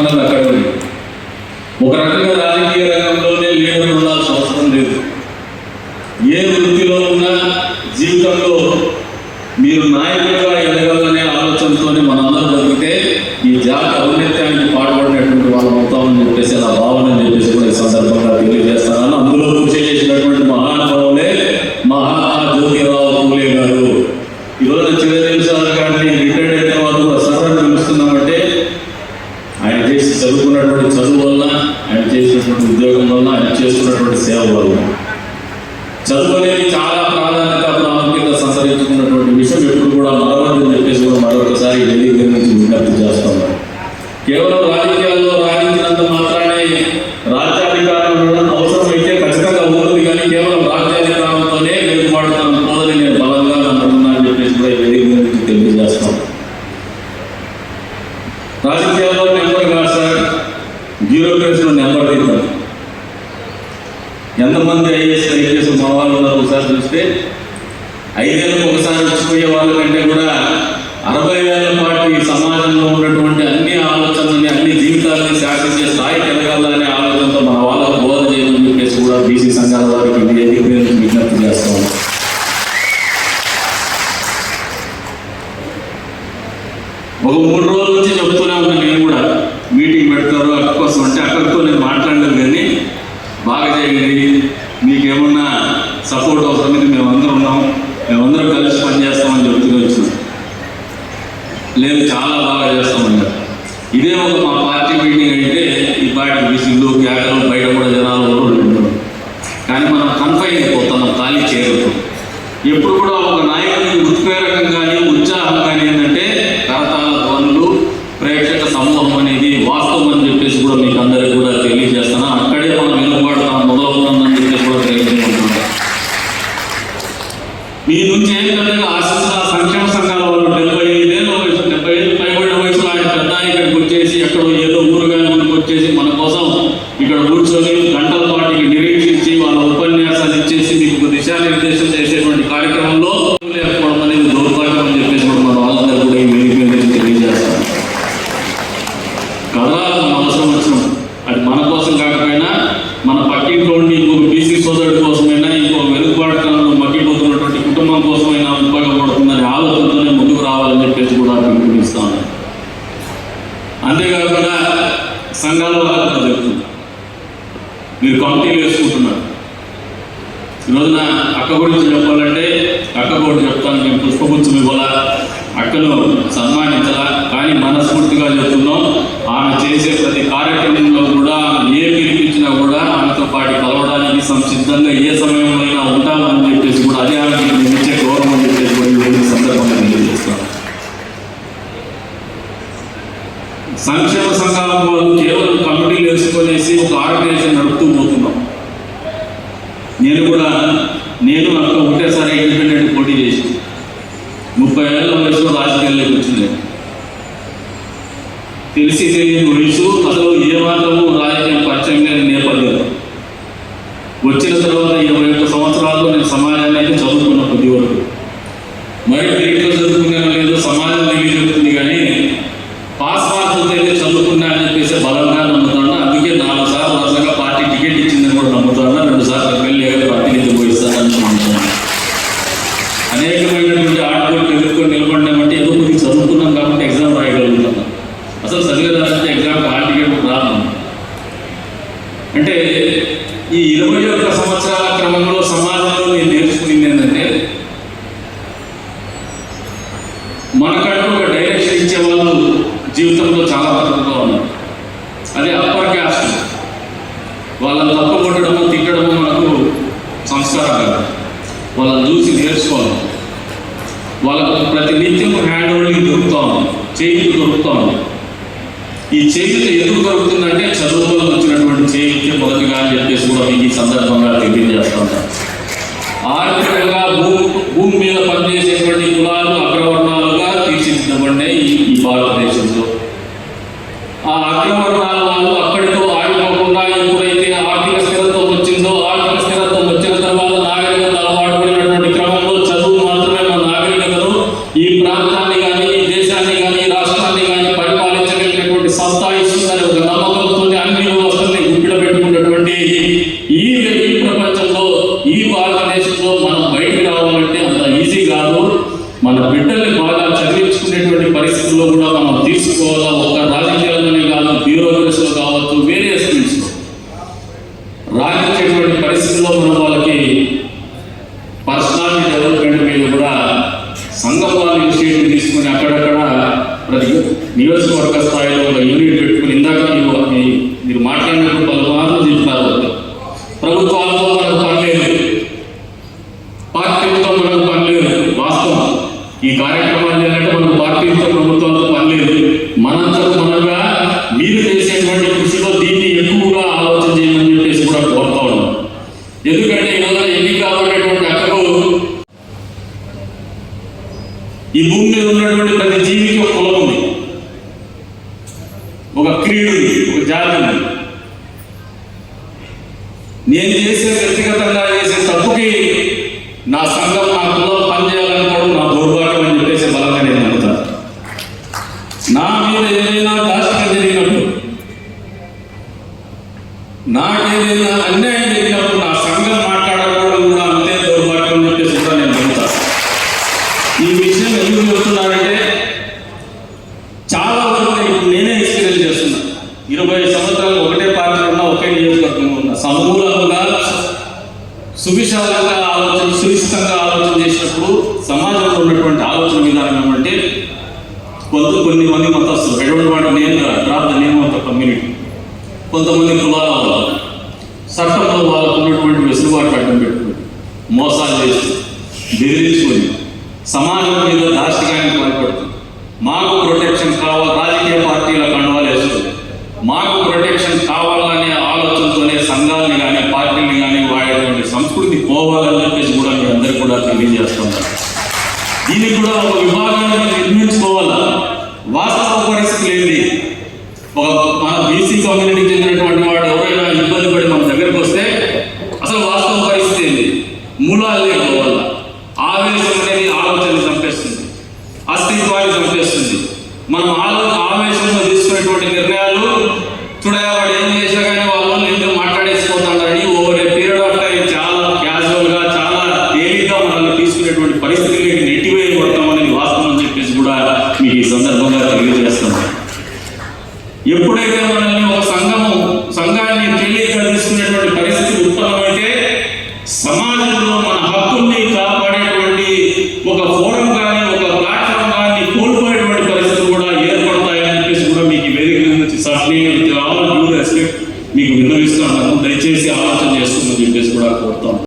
వెనుకబాటుతనం అక్కడ ఒక రకంగా రాజకీయ célula వాళ్ళు చూస్తే ఐదేళ్ళకు ఒకసారి వచ్చిపోయే వాళ్ళకంటే కూడా అరవై వేల పాటు ఈ సమాజంలో ఉన్నటువంటి అన్ని ఆలోచనల్ని అన్ని జీవితాలని శాసించే స్థాయికి ఎదగాలనే ఆలోచనతో మన వాళ్ళకు బోధ చేయమని చెప్పేసి కూడా బీసీ సంఘాల వారికి విజ్ఞప్తి చేస్తాం ఒక మూడు రోజుల నుంచి చెప్తూనే ఉన్నా నేను కూడా. మీటింగ్ పెడతారు అక్క కోసం అంటే అక్కడితో నేను మాట్లాడలేదు కానీ బాగా చేయండి. మీకేమన్నా సపోర్ట్ అవసరమైతే మేమందరం ఉన్నాం. మేమందరం కలిసి పనిచేస్తామని చెప్తూనే వచ్చినాం లేదు చాలా బాగా చేస్తామన్నారు. ఇదే ఒక మా పార్టీ మీటింగ్ అయితే ఈ పార్టీ బీసీలు కేకలు బయట కూడా జనాలు కూడా ఉంటారు కానీ మనం కన్ఫైన్ అయిపోతున్నాం ఖాళీ చేయగలుగుతాం. ఎప్పుడు కూడా మీ నుంచి ఏంటంటే ఆశించిన సంక్షేమ సంఘాల వాళ్ళు డెబ్బై ఐదేళ్ళ వయసు డెబ్బై ఐదు పైబడిన వయసులో ఆయన పెద్ద ఇక్కడికి వచ్చేసి ఎక్కడో ఏదో ఊరుగా మనకు వచ్చేసి మన కోసం ఇక్కడ కూర్చొని గంటల పాటు నిరీక్షించి వాళ్ళ ఉపన్యాసాలు ఇచ్చేసి మీకు దిశానిర్దేశం చేసేటువంటి కార్యక్రమంలో లేకపోవడం అనేది దౌర్భాగ్యం అని చెప్పేసి కూడా మన వాళ్ళందరూ కూడా ఈ వేదిక మీద నుంచి తెలియజేస్తాం కథలు మన అవసరం వచ్చినాం అది మన కోసం కాకపోయినా మన పక్కింట్లో ఉండి ఇంకొక బీసీ సోదరుడి కోసమైనా ఇంకొక వెనుకబాటుతనంలో మగ్గిపోతున్నటువంటి కుటుంబం కోసమైనా ఉపయోగపడుతుందని ఆలోచనతోనే ముందుకు రావాలని చెప్పేసి కూడా పిలుపునిస్తాను అంతేకాకుండా సంఘాల వాళ్ళకు చెప్తుంది. మీరు కమిటీలు వేసుకుంటున్నారు. ఈరోజున అక్క గురించి చెప్పాలంటే అక్క కూడా చెప్తాను మేము పుష్పగుచ్చం ఇవ్వాలా? అక్కను సన్మానించాలా? కానీ మనస్ఫూర్తిగా చెప్తున్నాం ఆమె చేసే ప్రతి కార్యక్రమంలో కూడా ఏ పిలిపించినా కూడా ఆమెతో పాటు కలవడానికి సంసిద్ధంగా ఏ సమయంలో అయినా ఉంటామని చెప్పేసి కూడా అదే ఆమెకి మేము ఇచ్చే గౌరవం అని చెప్పేసి కూడా ఈ రోజు సందర్భంగా తెలియజేస్తాం సంక్షేమ సంఘాల వాళ్ళు కేవలం కమిటీలు వేసుకొనేసి ఒక ఆర్గనైజేషన్ నడుపుతూ పోతున్నాం నేను కూడా నేను అక్క ఒకటేసారి ఇండిపెండెంట్ పోటీ చేసి ముప్పై ఏళ్ళ వయసులో రాజకీయాల్లోకి వచ్చింది. తెలిసి తెలియని వయసు అసలు ఏ మాత్రము రాజకీయం పరిచయం లేని నేపథ్యం వచ్చిన తర్వాత ఇరవై ఒక్క సంవత్సరాల్లో నేను సమాజాన్ని అయితే చదువుకున్న కొద్ది వరకు. మరి దీంట్లో చదువుకున్నానో లేదో సమాజం దగ్గర మనకంటూ ఒక డైరెక్షన్ ఇచ్చే వాళ్ళు జీవితంలో చాలా తక్కువగా ఉన్నారు. అదే అప్పర్ క్యాస్ట్ వాళ్ళని తప్పు కొట్టడము తిట్టడము మనకు సంస్కారం కాదు. వాళ్ళని చూసి నేర్చుకోవాలి. వాళ్ళకు ప్రతి నిత్యం హ్యాండ్ హోల్డింగ్ దొరుకుతాం ఉంది. చేయికి ఈ చేయిత ఎందుకు దొరుకుతుందంటే చదువులో వచ్చినటువంటి చేయితే మొదటిగా అని చెప్పేసి కూడా మీకు ఈ సందర్భంగా తెలియజేస్తాం ఆర్థికంగా భూమి భూమి మీద పనిచేసేటువంటి కులాలు అగ్రవర్ణాలుగా తీర్చిదిద్దబడినాయి ఈ ఈ భారతదేశంలో ఆ అగ్రవర్ణాల వాళ్ళు అక్కడితో মক্কা మీద ఉన్నటువంటి ప్రతి జీవికి ఒక కులం ఉంది. ఒక క్రీడ ఉంది ఒక జాతి ఉంది. నేను చేసే వ్యక్తిగతంగా చేసే తప్పుకి నా సంఘం నా కులం పనిచేయాలనుకోవడం నా దౌర్భాగ్యం అని చెప్పేసి బలంగా నేను అనుకుంటాను నా మీద ఏదైనా దాష్టం జరిగినట్టు నాకేదైనా అన్యాయం సువిశాలంగా ఆలోచన సునిశ్చితంగా ఆలోచన చేసినప్పుడు సమాజంలో ఉన్నటువంటి ఆలోచన విధానం ఏమంటే కొంత కొన్ని మంది మతస్థులు ఎటువంటి వాటి నేను నేమ్ కమ్యూనిటీ కొంతమంది కులాల వాళ్ళు సట్టంలో వాళ్ళు குலாலே